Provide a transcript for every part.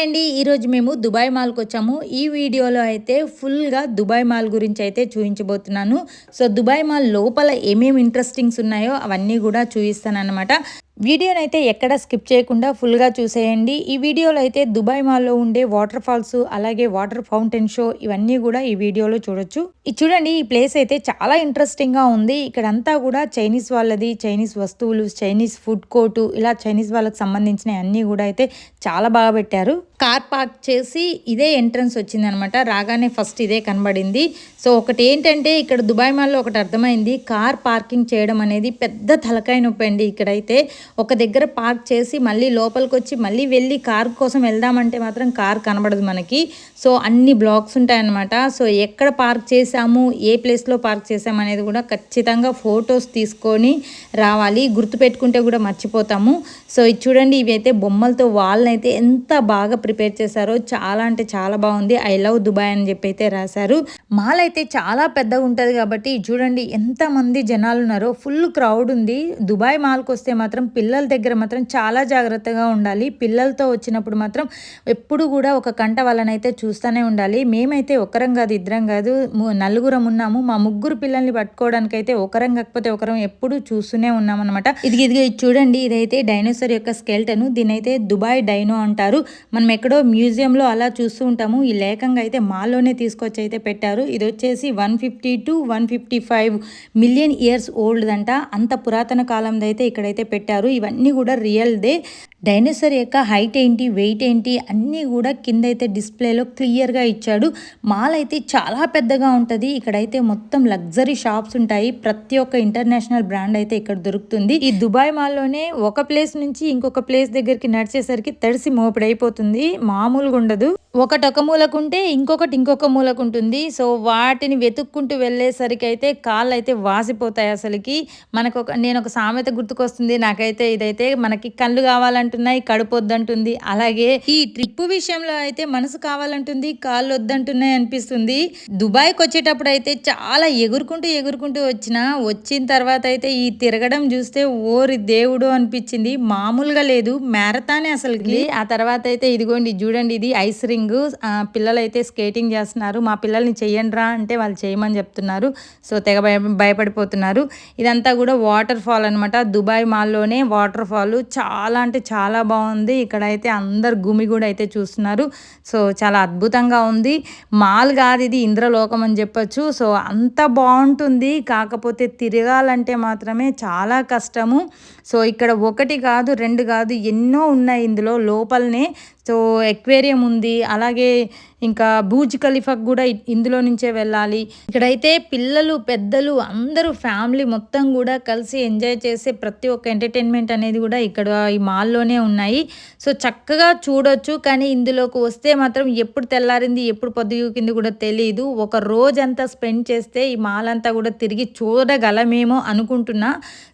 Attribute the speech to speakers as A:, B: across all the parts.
A: Hi అండి ఈరోజు మేము దుబాయ్ మాల్కి వచ్చాము. ఈ వీడియోలో అయితే ఫుల్గా దుబాయ్ మాల్ గురించి అయితే చూపించబోతున్నాను. సో దుబాయ్ మాల్ లోపల ఏమేమి ఇంట్రెస్టింగ్స్ ఉన్నాయో అవన్నీ కూడా చూపిస్తాను అనమాట వీడియోని అయితే ఎక్కడ స్కిప్ చేయకుండా ఫుల్గా చూసేయండి. ఈ వీడియోలో అయితే దుబాయ్ మాల్లో ఉండే వాటర్ ఫాల్స్ అలాగే వాటర్ ఫౌంటైన్ షో ఇవన్నీ కూడా ఈ వీడియోలో చూడొచ్చు. ఇది చూడండి ఈ ప్లేస్ అయితే చాలా ఇంట్రెస్టింగ్గా ఉంది. ఇక్కడంతా కూడా చైనీస్ వాళ్ళది చైనీస్ వస్తువులు చైనీస్ ఫుడ్ కోర్టు ఇలా చైనీస్ వాళ్ళకి సంబంధించిన అన్నీ కూడా అయితే చాలా బాగా పెట్టారు. కార్ పార్క్ చేసి ఇదే ఎంట్రన్స్ వచ్చింది అనమాట రాగానే ఫస్ట్ ఇదే కనబడింది. సో ఒకటి ఏంటంటే ఇక్కడ దుబాయ్ మాల్లో ఒకటి అర్థమైంది. కార్ పార్కింగ్ చేయడం అనేది పెద్ద తలకాయ నొప్పి అండి ఇక్కడైతే. ఒక దగ్గర పార్క్ చేసి మళ్ళీ లోపలికి వచ్చి మళ్ళీ వెళ్ళి కార్ కోసం వెళ్దామంటే మాత్రం కార్ కనబడదు మనకి. సో అన్ని బ్లాక్స్ ఉంటాయన్నమాట. సో ఎక్కడ పార్క్ చేసాము ఏ ప్లేస్లో పార్క్ చేసాము అనేది కూడా ఖచ్చితంగా ఫొటోస్ తీసుకొని రావాలి. గుర్తుపెట్టుకుంటే కూడా మర్చిపోతాము. సో ఇది చూడండి ఇవి అయితే బొమ్మలతో వాళ్ళని అయితే ఎంత బాగా ప్రిపేర్ చేశారో. చాలా అంటే చాలా బాగుంది. ఐ లవ్ దుబాయ్ అని చెప్పి అయితే రాశారు. మాల్ అయితే చాలా పెద్దగా ఉంటుంది కాబట్టి చూడండి ఎంతమంది జనాలు ఉన్నారో ఫుల్ క్రౌడ్ ఉంది. దుబాయ్ మాల్కి వస్తే మాత్రం పిల్లల దగ్గర మాత్రం చాలా జాగ్రత్తగా ఉండాలి. పిల్లలతో వచ్చినప్పుడు మాత్రం ఎప్పుడు కూడా ఒక కంట వాళ్ళనైతే చూస్తూనే ఉండాలి. మేమైతే ఒకరం కాదు ఇద్దరం కాదు నలుగురం ఉన్నాము. మా ముగ్గురు పిల్లల్ని పట్టుకోవడానికి అయితే ఒకరం కాకపోతే ఒకరం ఎప్పుడు చూస్తూనే ఉన్నాం అనమాట ఇది ఇది చూడండి. ఇదైతే డైనోసర్ యొక్క స్కెల్టన్. దీని అయితే దుబాయ్ డైనో అంటారు. మనం ఎక్కడో మ్యూజియంలో అలా చూస్తూ ఉంటాము. ఈ లేఖంగా అయితే మాల్లోనే తీసుకొచ్చి అయితే పెట్టారు. ఇది వచ్చేసి one fifty two one fifty five million years old అంట అంత పురాతన కాలంది అయితే ఇక్కడైతే పెట్టారు. ఇవన్నీ కూడా రియల్దే. డైనోసర్ యొక్క హైట్ ఏంటి వెయిట్ ఏంటి అన్నీ కూడా కింద అయితే డిస్ప్లేలో క్లియర్గా ఇచ్చాడు. మాల్ అయితే చాలా పెద్దగా ఉంటుంది. ఇక్కడైతే మొత్తం లగ్జరీ షాప్స్ ఉంటాయి. ప్రతి ఒక్క ఇంటర్నేషనల్ బ్రాండ్ అయితే ఇక్కడ దొరుకుతుంది. ఈ దుబాయ్ మాల్లోనే ఒక ప్లేస్ నుంచి ఇంకొక ప్లేస్ దగ్గరికి నడిచేసరికి తడిసి మోపిడైపోతుంది. మామూలుగా ఉండదు. ఒకటి ఒక మూలకుంటే ఇంకొకటి ఇంకొక మూలకు ఉంటుంది సో వాటిని వెతుక్కుంటూ వెళ్ళేసరికి అయితే కాళ్ళు అయితే వాసిపోతాయి అసలుకి. మనకు ఒక నేను ఒక సామెత గుర్తుకొస్తుంది. నాకైతే ఇదైతే మనకి కళ్ళు కావాలంటే కావాలంటున్నాయి కడుపు వద్దంటుంది అలాగే ఈ ట్రిప్ విషయంలో అయితే మనసు కావాలంటుంది కాళ్ళు వద్దంటున్నాయి అనిపిస్తుంది. దుబాయ్కి వచ్చేటప్పుడు అయితే చాలా ఎగురుకుంటూ ఎగురుకుంటూ వచ్చిన వచ్చిన తర్వాత అయితే ఈ తిరగడం చూస్తే ఓరి దేవుడు అనిపించింది. మామూలుగా లేదు మ్యారథానే అసలుకి ఆ తర్వాత అయితే ఇదిగోండి చూడండి ఇది ఐస్ రింగ్. పిల్లలు అయితే స్కేటింగ్ చేస్తున్నారు. మా పిల్లల్ని చెయ్యండి రా అంటే వాళ్ళు చేయమని చెప్తున్నారు. సో తెగ భయ భయపడిపోతున్నారు. ఇదంతా కూడా వాటర్ ఫాల్ అనమాట దుబాయ్ మాల్లోనే వాటర్ ఫాల్ చాలా అంటే చాలా చాలా బాగుంది. ఇక్కడైతే అందరు గుమి కూడా అయితే చూస్తున్నారు. సో చాలా అద్భుతంగా ఉంది. మాల్ కాదు ఇది ఇంద్రలోకం అని చెప్పొచ్చు. సో అంత బాగుంటుంది. కాకపోతే తిరగాలంటే మాత్రమే చాలా కష్టము. సో ఇక్కడ ఒకటి కాదు రెండు కాదు ఎన్నో ఉన్నాయి ఇందులో లోపలనే. సో ఎక్వేరియం ఉంది. అలాగే ఇంకా బూజ్ ఖలీఫాకు కూడా ఇందులో నుంచే వెళ్ళాలి. ఇక్కడైతే పిల్లలు పెద్దలు అందరూ ఫ్యామిలీ మొత్తం కూడా కలిసి ఎంజాయ్ చేసే ప్రతి ఒక్క ఎంటర్టైన్మెంట్ అనేది కూడా ఇక్కడ ఈ మాల్లోనే ఉన్నాయి. సో చక్కగా చూడొచ్చు. కానీ ఇందులోకి వస్తే మాత్రం ఎప్పుడు తెల్లారింది ఎప్పుడు పొద్దుకింది కూడా తెలియదు ఒక రోజంతా స్పెండ్ చేస్తే ఈ మాల్ అంతా కూడా తిరిగి చూడగలమేమో అనుకుంటున్నా.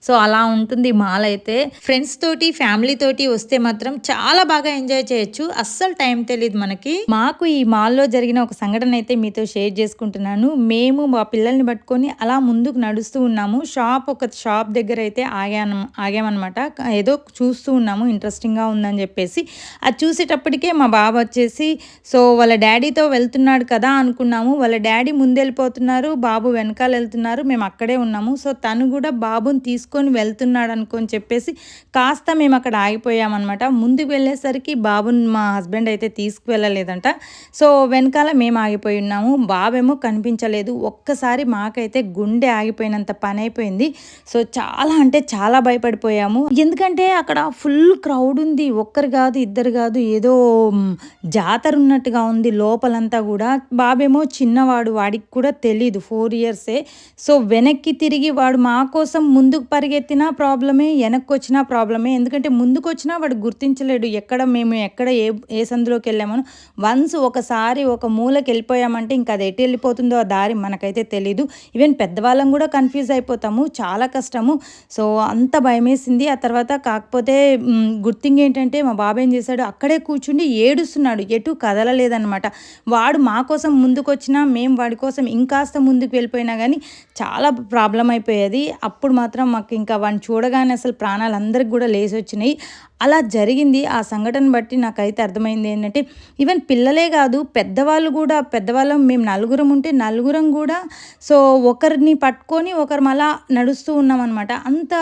A: సో అలా ఉంటుంది మాల్ అయితే ఫ్రెండ్స్ తోటి ఫ్యామిలీ తోటి వస్తే మాత్రం చాలా బాగా ఎంజాయ్ చేయొచ్చు. అస్సలు టైం తెలియదు మనకి. మాకు ఈ మాల్లో జరిగిన ఒక సంఘటన అయితే మీతో షేర్ చేసుకుంటున్నాను. మేము మా పిల్లల్ని పట్టుకొని అలా ముందుకు నడుస్తూ ఉన్నాము. షాప్ ఒక షాప్ దగ్గర అయితే ఆగాను ఆగామన్నమాట. ఏదో చూస్తూ ఉన్నాము ఇంట్రెస్టింగ్గా ఉందని చెప్పేసి. అది చూసేటప్పటికే మా బాబు వచ్చేసి సో వాళ్ళ డాడీతో వెళ్తున్నాడు కదా అనుకున్నాము. వాళ్ళ డాడీ ముందెళ్ళిపోతున్నారు. బాబు వెనకాల వెళ్తున్నారు. మేము అక్కడే ఉన్నాము. సో తను కూడా బాబుని తీసుకొని వెళ్తున్నాడు అనుకొని చెప్పేసి కాస్త మేము అక్కడ ఆగిపోయామన్నమాట. ముందుకు వెళ్ళేసరికి బాబుని మా హస్బెండ్ అయితే తీసుకువెళ్ళలేదంట. సో వెనకాల మేము ఆగిపోయి ఉన్నాము. బాబేమో కనిపించలేదు. ఒక్కసారి మాకైతే గుండె ఆగిపోయినంత పని అయిపోయింది సో చాలా అంటే చాలా భయపడిపోయాము. ఎందుకంటే అక్కడ ఫుల్ క్రౌడ్ ఉంది. ఒక్కరు కాదు ఇద్దరు కాదు ఏదో జాతర ఉన్నట్టుగా ఉంది లోపలంతా కూడా. బాబేమో చిన్నవాడు వాడికి కూడా తెలీదు ఫోర్ ఇయర్సే. సో వెనక్కి తిరిగి వాడు మా కోసం ముందుకు పరిగెత్తినా ప్రాబ్లమే వెనక్కి వచ్చినా ప్రాబ్లమే. ఎందుకంటే ముందుకు వచ్చినా వాడు గుర్తించలేడు. ఎక్కడ మేము ఎక్కడ ఏ ఏ సందులోకి వెళ్ళామో వన్స్ ఒకసారి ఒక మూలకి వెళ్ళిపోయామంటే ఇంకా అది ఎటు వెళ్ళిపోతుందో ఆ దారి మనకైతే తెలీదు. ఈవెన్ పెద్దవాళ్ళం కూడా కన్ఫ్యూజ్ అయిపోతాము చాలా కష్టము. సో అంత భయమేసింది. ఆ తర్వాత కాకపోతే గుర్తింగ్ ఏంటంటే మా బాబు ఏం చేశాడు అక్కడే కూర్చుండి ఏడుస్తున్నాడు. ఎటు కదలలేదనమాట వాడు మా కోసం ముందుకు వచ్చినా మేము వాడి కోసం ఇంకాస్త ముందుకు వెళ్ళిపోయినా కానీ చాలా ప్రాబ్లం అయిపోయేది. అప్పుడు మాత్రం మాకు ఇంకా వాడిని చూడగానే అసలు ప్రాణాలు అందరికి కూడా లేచి వచ్చినాయి. అలా జరిగింది. ఆ సంఘటన బట్టి నాకైతే అర్థమైంది ఏంటంటే ఈవెన్ పిల్లలే కాదు పెద్దవాళ్ళు కూడా పెద్దవాళ్ళం మేము నలుగురం ఉంటే నలుగురం కూడా సో ఒకరిని పట్టుకొని ఒకరు మళ్ళా నడుస్తూ ఉన్నామన్నమాట. అంత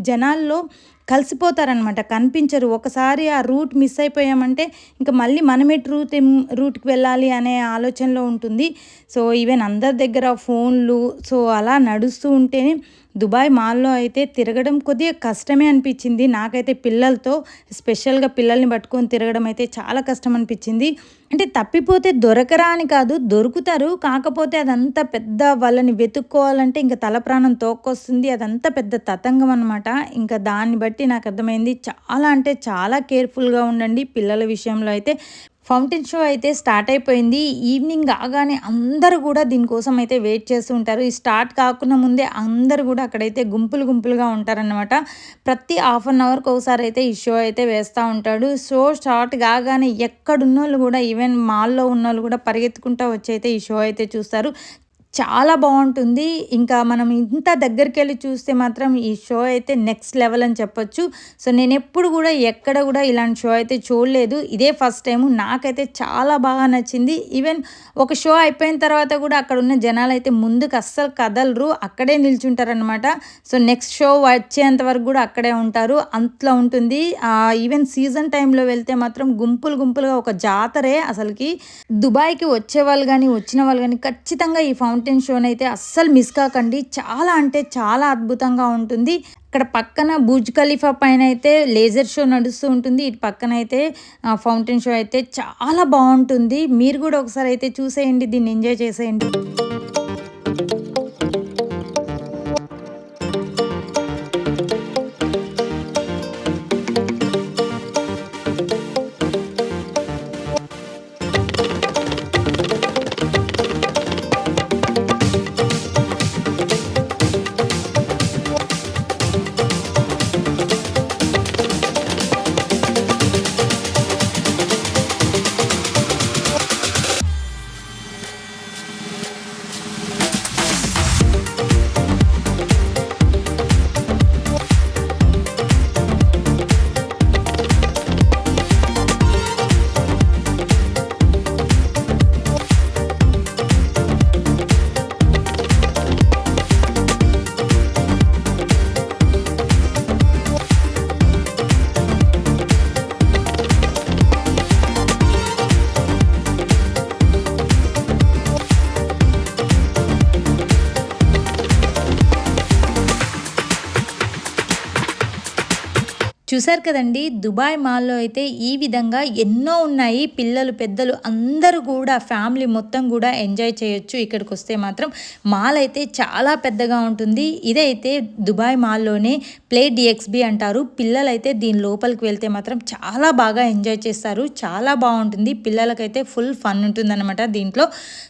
A: జనాల్లో కలిసిపోతారనమాట కనిపించరు. ఒకసారి ఆ రూట్ మిస్ అయిపోయామంటే ఇంకా మళ్ళీ మనమే రూట్ రూట్కి వెళ్ళాలి అనే ఆలోచనలో ఉంటుంది. సో ఈవెన్ అందరి దగ్గర ఫోన్లు సో అలా నడుస్తూ ఉంటేనే దుబాయ్ మాల్లో అయితే తిరగడం కొద్దిగా కష్టమే అనిపించింది. నాకైతే పిల్లలతో స్పెషల్గా పిల్లల్ని పట్టుకొని తిరగడం అయితే చాలా కష్టం అనిపించింది. అంటే తప్పిపోతే దొరకరా అని కాదు దొరుకుతారు. కాకపోతే అదంతా పెద్ద వాళ్ళని వెతుక్కోవాలంటే ఇంకా తల ప్రాణం తోక్కొస్తుంది. అదంతా పెద్ద తతంగం అనమాట ఇంకా దాన్ని బట్టి నాకు అర్థమైంది. చాలా అంటే చాలా కేర్ఫుల్గా ఉండండి పిల్లల విషయంలో అయితే. ఫౌంటైన్ షో అయితే స్టార్ట్ అయిపోయింది. ఈవినింగ్ కాగానే అందరూ కూడా దీనికోసం అయితే వెయిట్ చేస్తూ ఉంటారు. ఈ స్టార్ట్ కాకుండా ముందే అందరూ కూడా అక్కడైతే గుంపులు గుంపులుగా ఉంటారనమాట ప్రతి హాఫ్ అన్ అవర్కి ఒకసారి అయితే ఈ షో అయితే వేస్తూ ఉంటాడు. షో స్టార్ట్ కాగానే ఎక్కడున్న వాళ్ళు కూడా ఈవెన్ మాల్లో ఉన్న వాళ్ళు కూడా పరిగెత్తుకుంటూ వచ్చి అయితే ఈ షో అయితే చూస్తారు. చాలా బాగుంటుంది. ఇంకా మనం ఇంత దగ్గరికి వెళ్ళి చూస్తే మాత్రం ఈ షో అయితే నెక్స్ట్ లెవెల్ అని చెప్పొచ్చు. సో నేను ఎప్పుడు కూడా ఎక్కడ కూడా ఇలాంటి షో అయితే చూడలేదు. ఇదే ఫస్ట్ టైం నాకైతే చాలా బాగా నచ్చింది. ఈవెన్ ఒక షో అయిపోయిన తర్వాత కూడా అక్కడ ఉన్న జనాలు అయితే ముందుకు అస్సలు కదలరు. అక్కడే నిల్చుంటారనమాట సో నెక్స్ట్ షో వచ్చేంత వరకు కూడా అక్కడే ఉంటారు. అంతలో ఉంటుంది. ఈవెన్ సీజన్ టైంలో వెళ్తే మాత్రం గుంపులు గుంపులుగా ఒక జాతరే అసలుకి. దుబాయ్కి వచ్చే వాళ్ళు కానీ వచ్చిన వాళ్ళు కానీ ఖచ్చితంగా ఈ ఫౌంటైన్ మౌంటైన్ షోని అయితే అస్సలు మిస్ కాకండి. చాలా అంటే చాలా అద్భుతంగా ఉంటుంది. ఇక్కడ పక్కన బుజ్ ఖలీఫా పైన అయితే లేజర్ షో నడుస్తూ ఉంటుంది. ఇటు పక్కన అయితే ఫౌంటైన్ షో అయితే చాలా బాగుంటుంది. మీరు కూడా ఒకసారి అయితే చూసేయండి దీన్ని ఎంజాయ్ చేసేయండి. చూసారు కదండి దుబాయ్ మాల్లో అయితే ఈ విధంగా ఎన్నో ఉన్నాయి. పిల్లలు పెద్దలు అందరూ కూడా ఫ్యామిలీ మొత్తం కూడా ఎంజాయ్ చేయొచ్చు. ఇక్కడికి వస్తే మాత్రం మాల్ అయితే చాలా పెద్దగా ఉంటుంది. ఇదైతే దుబాయ్ మాల్లోనే ప్లే డిఎక్స్బి అంటారు. పిల్లలైతే దీని లోపలికి వెళ్తే మాత్రం చాలా బాగా ఎంజాయ్ చేస్తారు. చాలా బాగుంటుంది. పిల్లలకైతే ఫుల్ ఫన్ ఉంటుందన్నమాట దీంట్లో.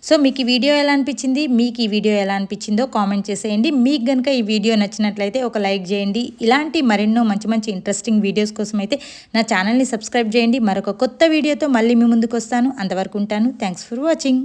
A: సో మీకు ఈ వీడియో ఎలా అనిపించింది? మీకు ఈ వీడియో ఎలా అనిపించిందో కామెంట్ చేసేయండి. మీకు కనుక ఈ వీడియో నచ్చినట్లయితే ఒక లైక్ చేయండి. ఇలాంటి మరెన్నో మంచి మంచి ఇంట్రెస్టింగ్ ఇంట్రెస్టింగ్ వీడియోస్ కోసం అయితే నా ఛానల్ని సబ్స్క్రైబ్ చేయండి మరొక కొత్త వీడియోతో మళ్ళీ మీ ముందుకు వస్తాను అంతవరకు ఉంటాను థ్యాంక్స్ ఫర్ వాచింగ్